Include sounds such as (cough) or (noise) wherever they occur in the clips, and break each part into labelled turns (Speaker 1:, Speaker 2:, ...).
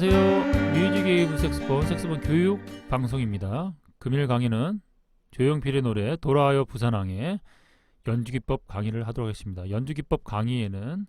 Speaker 1: 안녕하세요. 뮤직 웨이브 색스폰 색스폰 교육 방송입니다. 금일 강의는 조용필의 노래 돌아와요 부산항의 연주기법 강의를 하도록 하겠습니다. 연주기법 강의에는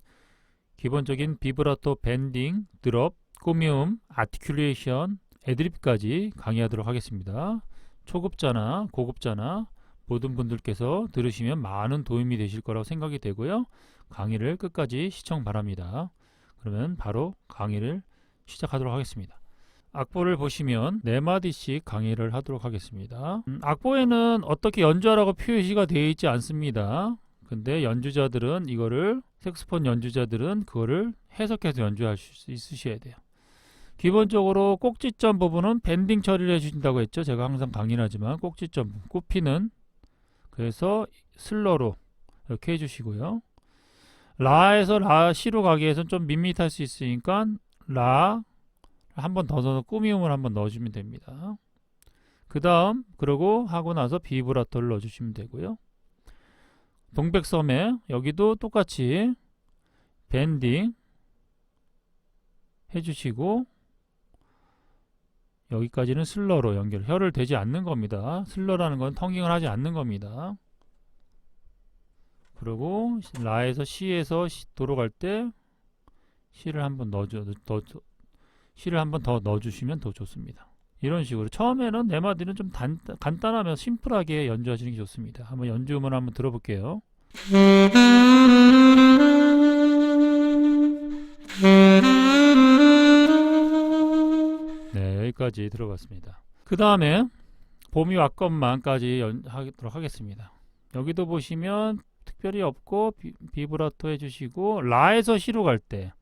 Speaker 1: 기본적인 비브라토, 밴딩, 드롭, 꾸미움, 아티큘레이션, 애드립까지 강의하도록 하겠습니다. 초급자나 고급자나 모든 분들께서 들으시면 많은 도움이 되실 거라고 생각이 되고요. 강의를 끝까지 시청 바랍니다. 그러면 바로 강의를 시작하도록 하겠습니다. 악보를 보시면 네 마디씩 강의를 하도록 하겠습니다. 음, 악보에는 어떻게 연주하라고 표시가 되어 있지 않습니다. 근데 연주자들은 이거를 색스폰 연주자들은 그거를 해석해서 연주할 수 있으셔야 돼요. 기본적으로 꼭지점 부분은 밴딩 처리를 해주신다고 했죠. 제가 항상 강의하지만 꼭지점 부분, 꼽히는 그래서 슬러로 이렇게 해주시고요. 라에서 라 시로 가기 위해서는 좀 밋밋할 수 있으니까 라 한 번 더 넣어서 꾸미움을 한 번 넣어주면 됩니다. 그 다음 그러고 하고 나서 비브라토를 넣어주시면 되고요. 동백섬에 여기도 똑같이 밴딩 해주시고 여기까지는 슬러로 연결 혀를 대지 않는 겁니다. 슬러라는 건 텅깅을 하지 않는 겁니다. 그리고 라에서 시에서 시, 도로 갈 때 시를 한번 넣어줘, 넣어, 시를 한번 더 넣어주시면 더 좋습니다. 이런 식으로 처음에는 네 마디는 좀 단, 간단하면 심플하게 연주하시는 게 좋습니다. 한번 연주 음원 한번 들어볼게요. 네, 여기까지 들어봤습니다. 그 다음에 봄이 왔건만까지 하도록 하겠습니다. 여기도 보시면 특별히 없고 비, 비브라토 해주시고 라에서 시로 갈 때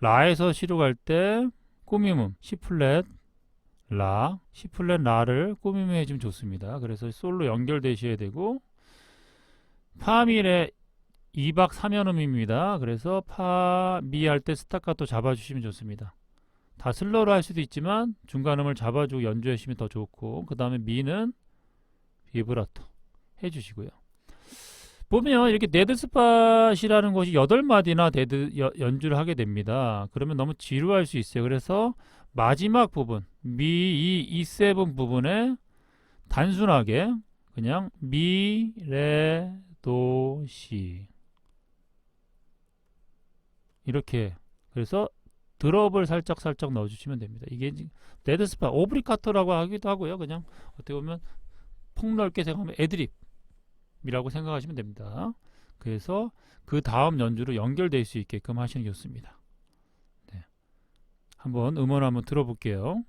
Speaker 1: 라에서 시로 갈 때 꾸밈음 C 플랫 라 C 플랫 라를 꾸밈 해주면 좋습니다. 그래서 솔로 연결되셔야 되고 파밀의 2박 3연음입니다. 그래서 파미 할 때 스타카토 잡아주시면 좋습니다. 다 슬로우로 할 수도 있지만 중간음을 잡아주고 연주하시면 더 좋고 그 다음에 미는 비브라토 해주시고요. 보면 이렇게 네드스팟이라는 것이 8마디나 데드 여, 연주를 하게 됩니다. 그러면 너무 지루할 수 있어요. 그래서 마지막 부분 미, 이, 이7 부분에 단순하게 그냥 미, 레, 도, 시 이렇게 그래서 드롭을 살짝 살짝 넣어주시면 됩니다. 이게 네드스팟 오브리카토라고 하기도 하고요. 그냥 어떻게 보면 폭넓게 생각하면 애드립 이라고 생각하시면 됩니다. 그래서 그 다음 연주로 연결될 수 있게끔 하시는 게 좋습니다. 네. 한번 음원 한번 들어볼게요.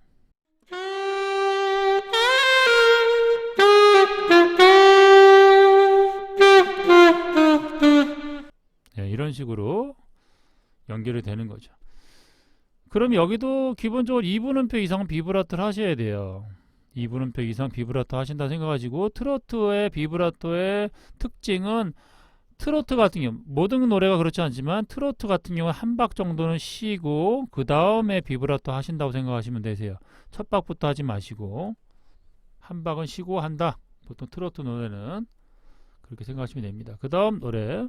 Speaker 1: 네, 이런 식으로 연결이 되는 거죠. 그럼 여기도 기본적으로 2분음표 이상 비브라토를 하셔야 돼요. 2분음표 이상 비브라토 하신다 생각하시고 트로트의 비브라토의 특징은 트로트 같은 경우 모든 노래가 그렇지 않지만 트로트 같은 경우는 한 박 정도는 쉬고 그 다음에 비브라토 하신다고 생각하시면 되세요. 첫 박부터 하지 마시고 한 박은 쉬고 한다. 보통 트로트 노래는 그렇게 생각하시면 됩니다. 그 다음 노래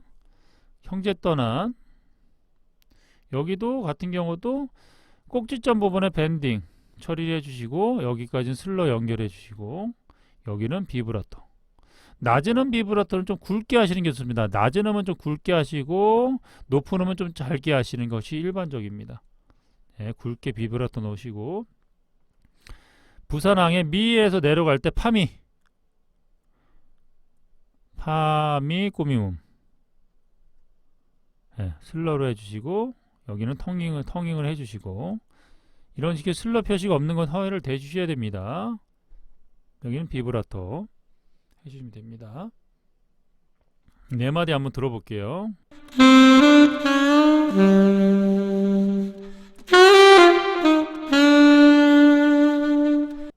Speaker 1: 형제 떠난 여기도 같은 경우도 꼭지점 부분에 밴딩 처리해 주시고 여기까지는 슬러 연결해 주시고 여기는 비브라토. 낮은 음 비브라토는 좀 굵게 하시는 게 좋습니다. 낮은 음은 좀 굵게 하시고 높은 음은 좀 짧게 하시는 것이 일반적입니다. 네, 굵게 비브라토 넣으시고 부산항에 미에서 내려갈 때 파미. 파미 꾸미움. 네, 슬러로 해주시고 여기는 텅잉을 텅잉을 해주시고 이런 식의 슬러 표시가 없는 건 허회를 대주셔야 됩니다. 여기는 비브라토 해주시면 됩니다. 네 마디 한번 들어볼게요.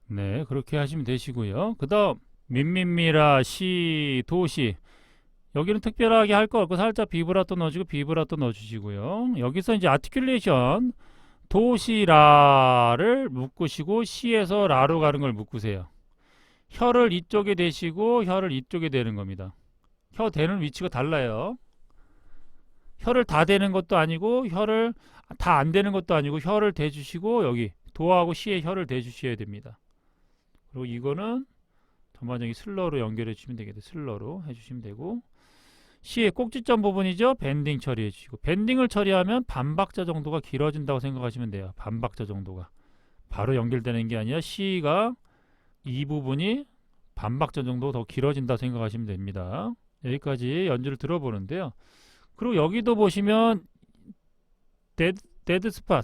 Speaker 1: 네, 그렇게 하시면 되시고요. 그 다음 민민미라 시 도시 여기는 특별하게 할 거 없고 살짝 비브라토 넣어주고 비브라토 넣어주시고요. 여기서 이제 아티큘레이션 도시라를 묶으시고 시에서 라로 가는 걸 묶으세요. 혀를 이쪽에 대시고 혀를 이쪽에 대는 겁니다. 혀 대는 위치가 달라요. 혀를 다 대는 것도 아니고 혀를 다 안 대는 것도 아니고 혀를 대주시고 여기 도하고 시에 혀를 대주셔야 됩니다. 그리고 이거는 전반적인 슬러로 연결해 주시면 되겠다. 슬러로 해주시면 되고 시의 꼭지점 부분이죠. 밴딩 처리해 주시고 밴딩을 처리하면 반박자 정도가 길어진다고 생각하시면 돼요. 반박자 정도가 바로 연결되는 게 아니라 시가 이 부분이 반박자 정도 더 길어진다 생각하시면 됩니다. 여기까지 연주를 들어보는데요. 그리고 여기도 보시면 데드, 데드 스팟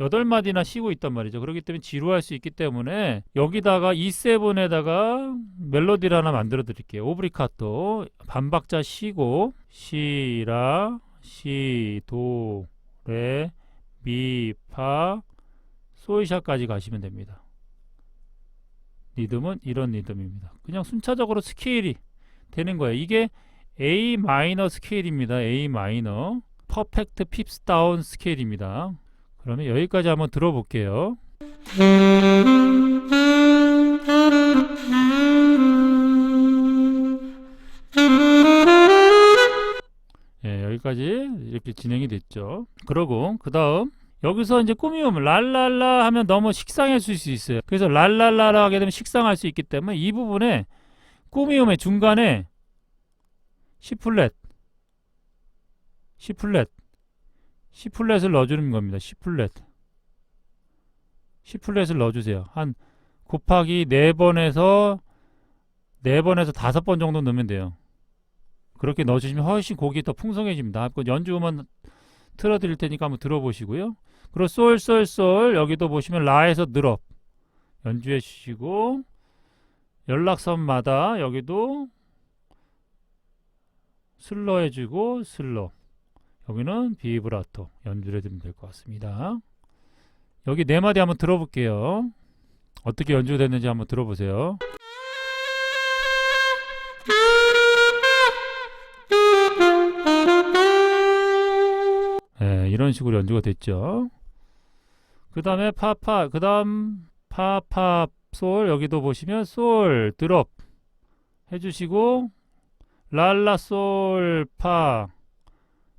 Speaker 1: 여덟 마디나 쉬고 있단 말이죠. 그렇기 때문에 지루할 수 있기 때문에 여기다가 E7에다가 멜로디를 하나 만들어 드릴게요. 오브리카토 반박자 쉬고 시라 시 도 레 미 파 소이샤까지 가시면 됩니다. 리듬은 이런 리듬입니다. 그냥 순차적으로 스케일이 되는 거예요. 이게 A 마이너 스케일입니다. A 마이너 퍼펙트 핍스 다운 스케일입니다. 그러면 여기까지 한번 들어볼게요. 예, 여기까지 이렇게 진행이 됐죠. 그러고 그 다음 여기서 이제 꾸미움 랄랄라 하면 너무 식상했을 수 있어요. 그래서 랄랄라라 하게 되면 식상할 수 있기 때문에 이 부분에 꾸미움의 중간에 C 플랫 C 플랫 C 플랫을 넣어주는 겁니다. C 플랫 C 플랫을 넣어주세요. 한 곱하기 4번에서 4번에서 5번 정도 넣으면 돼요. 그렇게 넣어주시면 훨씬 곡이 더 풍성해집니다. 그 연주 음원 틀어드릴 테니까 한번 들어보시고요. 그리고 솔 여기도 보시면 라에서 늘업 연주해 주시고 연락선마다 여기도 슬러 해주고 슬러 여기는 비브라토 연주를 해주면 될 것 같습니다. 여기 네 마디 한번 들어볼게요. 어떻게 연주됐는지 한번 들어보세요. 예, 이런 식으로 연주가 됐죠. 그 다음에 파파, 그 다음 파파 솔 여기도 보시면 솔 드롭 해주시고 랄라 솔 파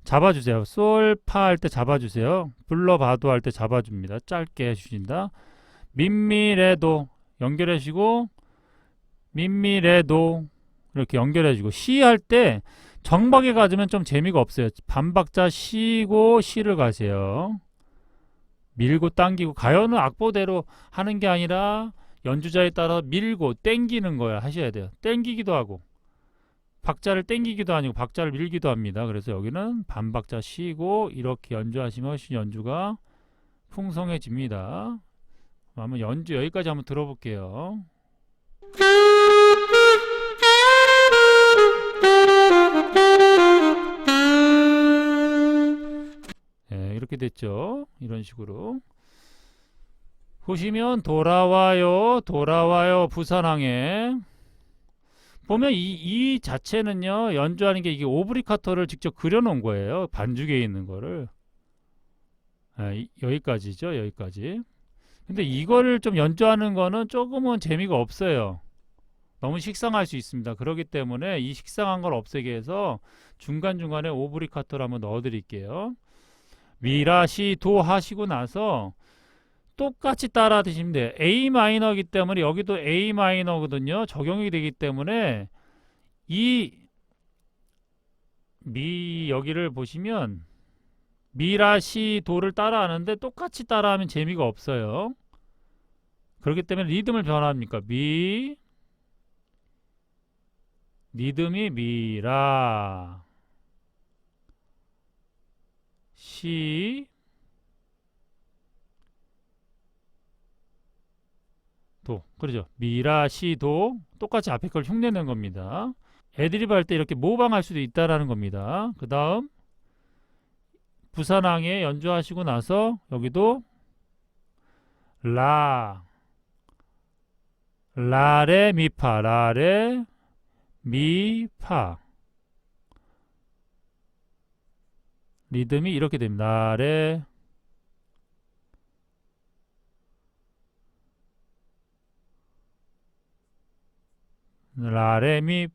Speaker 1: 잡아주세요. 솔파 할 때 잡아주세요. 불러봐도 할 때 잡아줍니다. 짧게 해주신다. 민미레도 연결해주시고 민미레도 이렇게 연결해주고 시 할 때 정박에 가지면 좀 재미가 없어요. 반박자 쉬고 시를 가세요. 밀고 당기고 가요는 악보대로 하는 게 아니라 연주자에 따라 밀고 땡기는 거야 하셔야 돼요. 땡기기도 하고 박자를 땡기기도 아니고 박자를 밀기도 합니다. 그래서 여기는 반박자 쉬고 이렇게 연주하시면 훨씬 연주가 풍성해집니다. 한번 연주 여기까지 한번 들어볼게요. 네, 이렇게 됐죠. 이런 식으로 보시면 돌아와요, 돌아와요, 부산항에 보면 이, 이 자체는요 연주하는 게 이게 오브리카토를 직접 그려놓은 거예요 반죽에 있는 거를. 아, 이, 여기까지죠 여기까지. 근데 이거를 좀 연주하는 거는 조금은 재미가 없어요. 너무 식상할 수 있습니다. 그렇기 때문에 이 식상한 걸 없애기 위해서 중간중간에 오브리카토를 한번 넣어 드릴게요. 미라 시 도 하시고 나서 똑같이 따라 드시면 돼요. A 마이너이기 때문에 여기도 A 마이너거든요. 적용이 되기 때문에 이 미 여기를 보시면 미라 시 도를 따라하는데 똑같이 따라하면 재미가 없어요. 그렇기 때문에 리듬을 변합니까? 미 리듬이 미라 시 도 그러죠. 미라 시도 똑같이 앞에 걸 흉내낸 겁니다. 애드립 할 때 이렇게 모방할 수도 있다라는 겁니다. 그 다음 부산항에 연주하시고 나서 여기도 라 라레 미파 라레 미파. 리듬이 이렇게 됩니다. 라레 라레미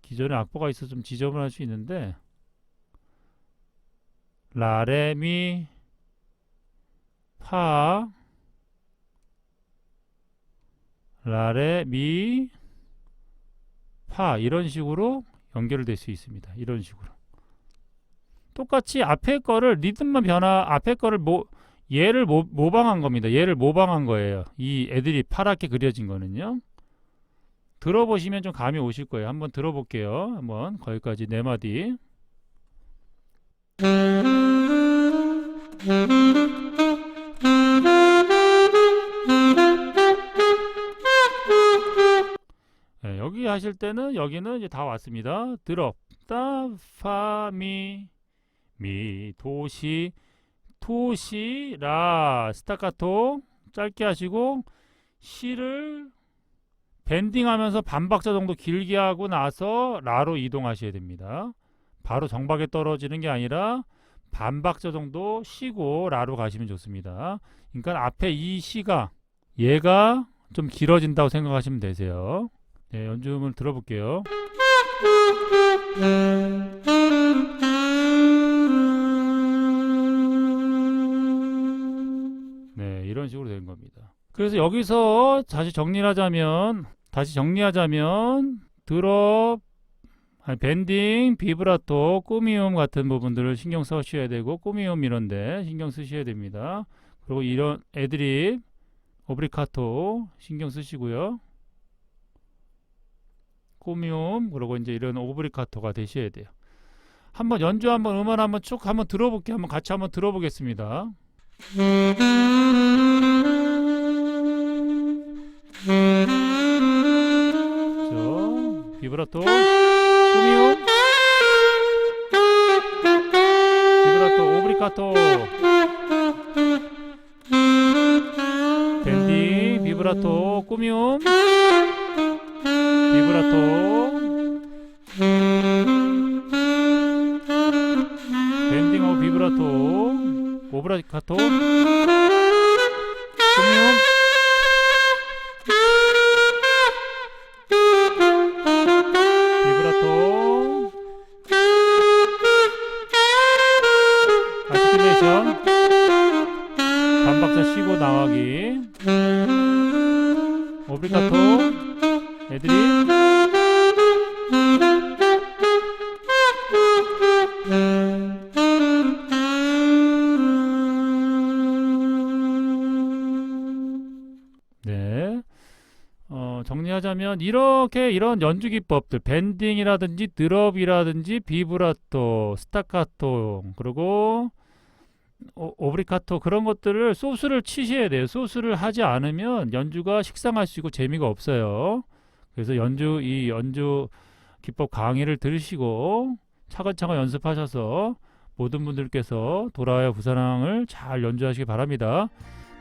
Speaker 1: 기존에 악보가 있어서 좀 지저분할 수 있는데 라레미 파 라레미 파 이런 식으로 연결될 수 있습니다. 이런 식으로 똑같이 앞에 거를 리듬만 변화 앞에 거를 모 얘를 모, 모방한 겁니다. 얘를 모방한 거예요. 이 애들이 파랗게 그려진 거는요. 들어보시면 좀 감이 오실 거예요. 한번 들어볼게요. 한번 거기까지 네 마디. 네, 여기 하실 때는 여기는 이제 다 왔습니다. 드롭 따파미 미 도시 토시 라 스타카토 짧게 하시고 시를 밴딩하면서 반박자 정도 길게 하고 나서 라로 이동하셔야 됩니다. 바로 정박에 떨어지는 게 아니라 반박자 정도 쉬고 라로 가시면 좋습니다. 그러니까 앞에 이 시가 얘가 좀 길어진다고 생각하시면 되세요. 네, 연주음을 들어볼게요. (laughs) 네, 이런 식으로 되는 겁니다. 그래서 여기서 다시 정리를 하자면 다시 정리하자면 드롭 아니, 밴딩, 비브라토, 꾸미움 같은 부분들을 신경 쓰셔야 되고 꾸미움 이런데 신경 쓰셔야 됩니다. 그리고 이런 애드립, 오브리카토 신경 쓰시고요. 꾸미움 그리고 이제 이런 오브리카토가 되셔야 돼요. 한번 연주 한번 음원 한번 쭉 한번 들어볼게요. 한번 같이 한번 들어보겠습니다. 저 비브라토 꾸미움 비브라토 오브리카토 밴딩 비브라토 꾸미움. 비브라토 밴딩하고 비브라토 오브라카토 꾸미 정리하자면 이렇게 이런 연주 기법들 밴딩이라든지 드럽이라든지 비브라토, 스타카토 그리고 오, 오브리카토 그런 것들을 소스를 치셔야 돼요. 소스를 하지 않으면 연주가 식상할 수 있고 재미가 없어요. 그래서 연주 이 연주 기법 강의를 들으시고 차근차근 연습하셔서 모든 분들께서 돌아와요 부산항을 잘 연주하시기 바랍니다.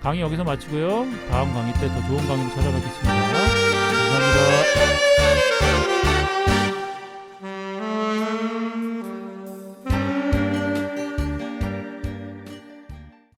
Speaker 1: 강의 여기서 마치고요. 다음 강의 때 더 좋은 강의로 찾아뵙겠습니다. 감사합니다.